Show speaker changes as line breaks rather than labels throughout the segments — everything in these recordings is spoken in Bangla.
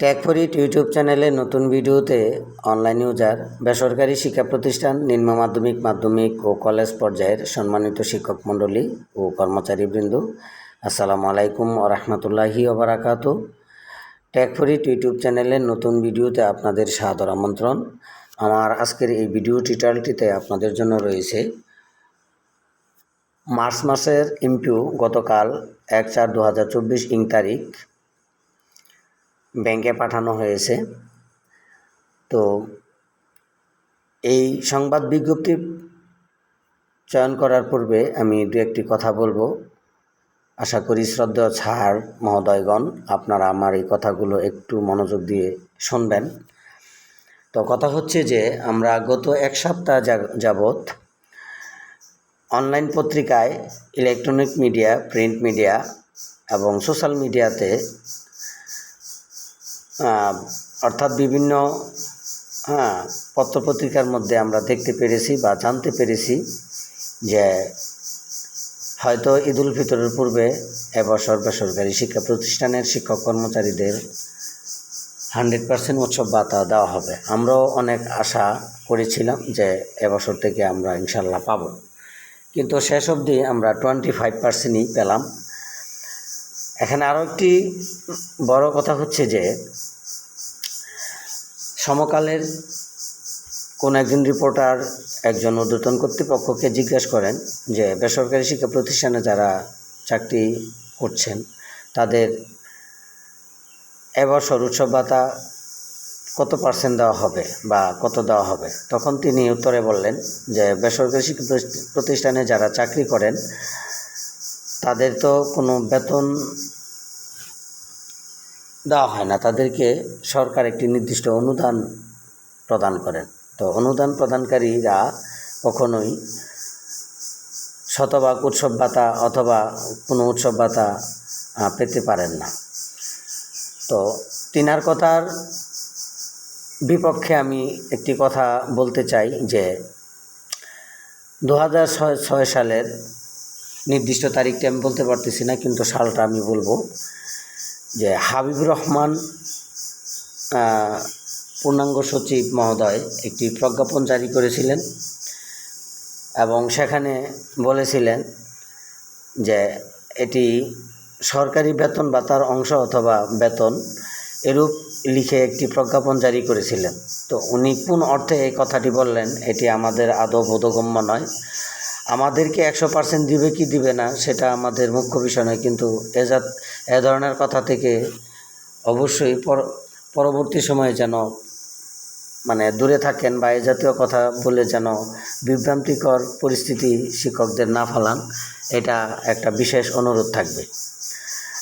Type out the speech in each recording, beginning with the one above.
ট্যাগফরিট ইউটিউব চ্যানেলে নতুন ভিডিওতে অনলাইন ইউজার, বেসরকারি শিক্ষা প্রতিষ্ঠান, নিম্ন মাধ্যমিক মাধ্যমিক ও কলেজ পর্যায়ের সম্মানিত শিক্ষক মণ্ডলী ও কর্মচারীবৃন্দ। আসসালামু আলাইকুম ও রহমতুল্লাহি ওবরাকাতু ট্যাগফরিট ইউটিউব চ্যানেলের নতুন ভিডিওতে আপনাদের সাদর আমন্ত্রণ। আমার আজকের এই ভিডিও টিউটোরিয়ালটিতে আপনাদের জন্য রয়েছে মার্চ মাসের ইমপিউ গতকাল এক চার দু হাজার চব্বিশ ইং তারিখ। ব্যাংকে পাঠানো হয়েছে। তো এই সংবাদ বিজ্ঞপ্তি চয়ন করার পূর্বে আমি দু একটি কথা বলব। আশা করি শ্রদ্ধেয় ছাড় মহোদয়গণ, আপনারা আমার এই কথাগুলো একটু মনোযোগ দিয়ে শুনবেন। তো কথা হচ্ছে যে, আমরা গত এক সপ্তাহ যাবৎ অনলাইন পত্রিকায় ইলেকট্রনিক মিডিয়া, প্রিন্ট মিডিয়া এবং সোশ্যাল মিডিয়াতে অর্থাৎ বিভিন্ন হ্যাঁ পত্রপত্রিকার মধ্যে আমরা দেখতে পেরেছি বা জানতে পেরেছি যে হয়তো ঈদ উল ফিতরের পূর্বে এবছর বেসরকারি শিক্ষা প্রতিষ্ঠানের শিক্ষক কর্মচারীদের হান্ড্রেড পার্সেন্ট উৎসব ভাতা দেওয়া হবে। আমরাও অনেক আশা করেছিলাম যে এবছর থেকে আমরা ইনশাল্লাহ পাবো। কিন্তু শেষ অবধি আমরা টোয়েন্টি ফাইভ পার্সেন্টই পেলাম। এখানে আরও একটি বড় কথা হচ্ছে যে সমকালের কোন একজন রিপোর্টার একজন ঊর্ধ্বতন কর্তৃপক্ষকে জিজ্ঞেস করেন যে বেসরকারি শিক্ষা প্রতিষ্ঠানে যারা চাকরি করছেন, তাদের এবছর উৎসব ভাতা কত পার্সেন্ট দেওয়া হবে বা কত দেওয়া হবে? তখন তিনি উত্তরে বললেন যে বেসরকারি শিক্ষা প্রতি- প্রতিষ্ঠানে যারা চাকরি করেন, তাদের তো কোনো বেতন দেওয়া হয় না। তাদেরকে সরকার একটি নির্দিষ্ট অনুদান প্রদান করেন। তো অনুদান প্রদানকারীরা কখনোই শতভাগ উৎসব ভাতা অথবা কোনো উৎসব ভাতা পেতে পারেন না। তো তিনার কথার বিপক্ষে আমি একটি কথা বলতে চাই যে দু ছয় সালের নির্দিষ্ট তারিখটা আমি বলতে পারতেছি না, কিন্তু সালটা আমি বলব। যে হাবিবুর রহমান পূর্ণাঙ্গ সচিব মহোদয় একটি প্রজ্ঞাপন জারি করেছিলেন এবং সেখানে বলেছিলেন যে এটি সরকারি বেতন বা তার অংশ অথবা বেতন এরূপ লিখে একটি প্রজ্ঞাপন জারি করেছিলেন। তো উনি কোন অর্থে এই কথাটি বললেন, এটি আমাদের আদৌ বোধগম্য নয়। আমাদেরকে একশো পার্সেন্ট দিবে কি দিবে না, সেটা আমাদের মুখ্য বিষয় নয়, কিন্তু এ জাত, এ ধরনের কথা থেকে অবশ্যই পর- পরবর্তী সময়ে যেন মানে দূরে থাকেন বা এ জাতীয় কথা বলে যেন বিভ্রান্তিকর পরিস্থিতি শিক্ষকদের না ফেলান, এটা একটা বিশেষ অনুরোধ থাকবে।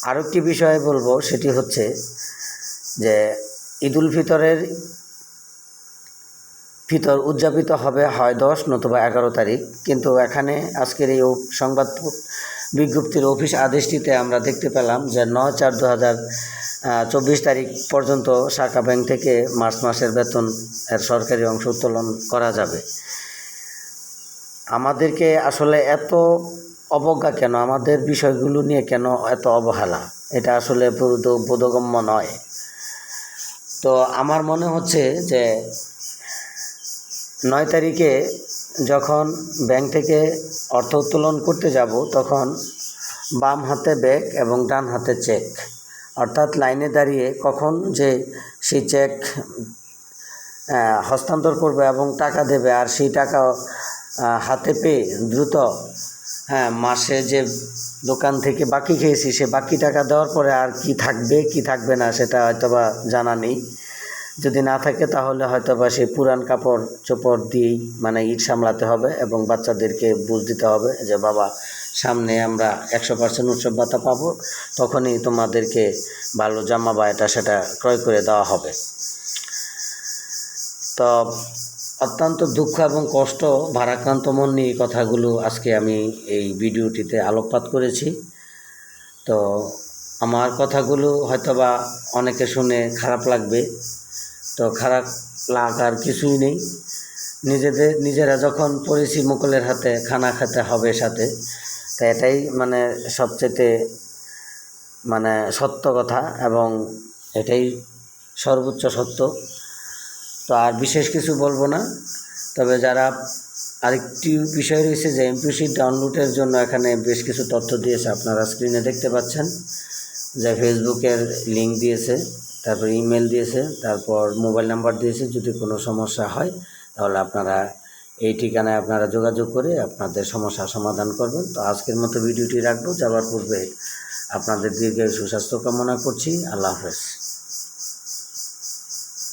আরও একটি বিষয় বলব, সেটি হচ্ছে যে ঈদুল ফিতরের ফিতর উদযাপিত হবে হয় দশ নতুবা এগারো তারিখ। কিন্তু এখানে আজকের এই সংবাদ বিজ্ঞপ্তির অফিস আদেশটিতে আমরা দেখতে পেলাম যে নয় চার দু হাজার চব্বিশ তারিখ পর্যন্ত শাখা ব্যাংক থেকে মার্চ মাসের বেতন এর সরকারি অংশ উত্তোলন করা যাবে। আমাদেরকে আসলে এত অবজ্ঞা কেন? আমাদের বিষয়গুলো নিয়ে কেন এত অবহেলা? এটা আসলে বোধগম্য নয়। তো আমার মনে হচ্ছে যে নয় তারিখে যখন ব্যাংক থেকে অর্থ উত্তোলন করতে যাব, তখন বাম হাতে ব্যাগ এবং ডান হাতে চেক। অর্থাৎ লাইনে দাঁড়িয়ে কখন যে সেই চেক হস্তান্তর করবে এবং টাকা দেবে আর সেই টাকা হাতে পেয়ে দ্রুত হ্যাঁ মাসে যে দোকান থেকে বাকি খেয়েছি, সে বাকি টাকা দেওয়ার পরে আর কি থাকবে কি থাকবে না সেটা হয়তোবা জানা নেই। যদি না থাকে তাহলে হয়তো বা সেই পুরান কাপড় চোপড় দিয়েই মানে ঈদ সামলাতে হবে এবং বাচ্চাদেরকে বুঝ দিতে হবে যে, বাবা, সামনে আমরা একশো পার্সেন্ট উৎসব ভাতা পাবো, তখনই তোমাদেরকে ভালো জামা বা এটা সেটা ক্রয় করে দেওয়া হবে। তো অত্যন্ত দুঃখ এবং কষ্ট, ভারাক্রান্ত মন নিয়ে কথাগুলো আজকে আমি এই ভিডিওটিতে আলোকপাত করেছি। তো আমার কথাগুলো হয়তোবা অনেকে শুনে খারাপ লাগবে তো খারাপ লাগার কিছুই নেই। নিজেদের, নিজেরা যখন পড়েছি মুকুলের হাতে, খানা খেতে হবে সাথে, তো এটাই মানে সবচেয়ে মানে সত্য কথা এবং এটাই সর্বোচ্চ সত্য। তো আর বিশেষ কিছু বলব না, তবে যারা আরেকটি বিষয় রয়েছে যে এমপিসি ডাউনলোডের জন্য এখানে বেশ কিছু তথ্য দিয়েছে, আপনারা স্ক্রিনে দেখতে পাচ্ছেন, যে ফেসবুকের লিঙ্ক দিয়েছে। তারপর ইমেল দিয়েছে, তারপর মোবাইল নাম্বার দিয়েছে, যদি কোনো সমস্যা হয়, তাহলে আপনারা এই ঠিকানায় আপনারা যোগাযোগ করে আপনাদের সমস্যা সমাধান করবেন। তো আজকের মতো ভিডিওটি রাখব যাওয়ার পূর্বে আপনাদের দীর্ঘ সুস্বাস্থ্য কামনা করছি। আল্লাহ হাফেজ।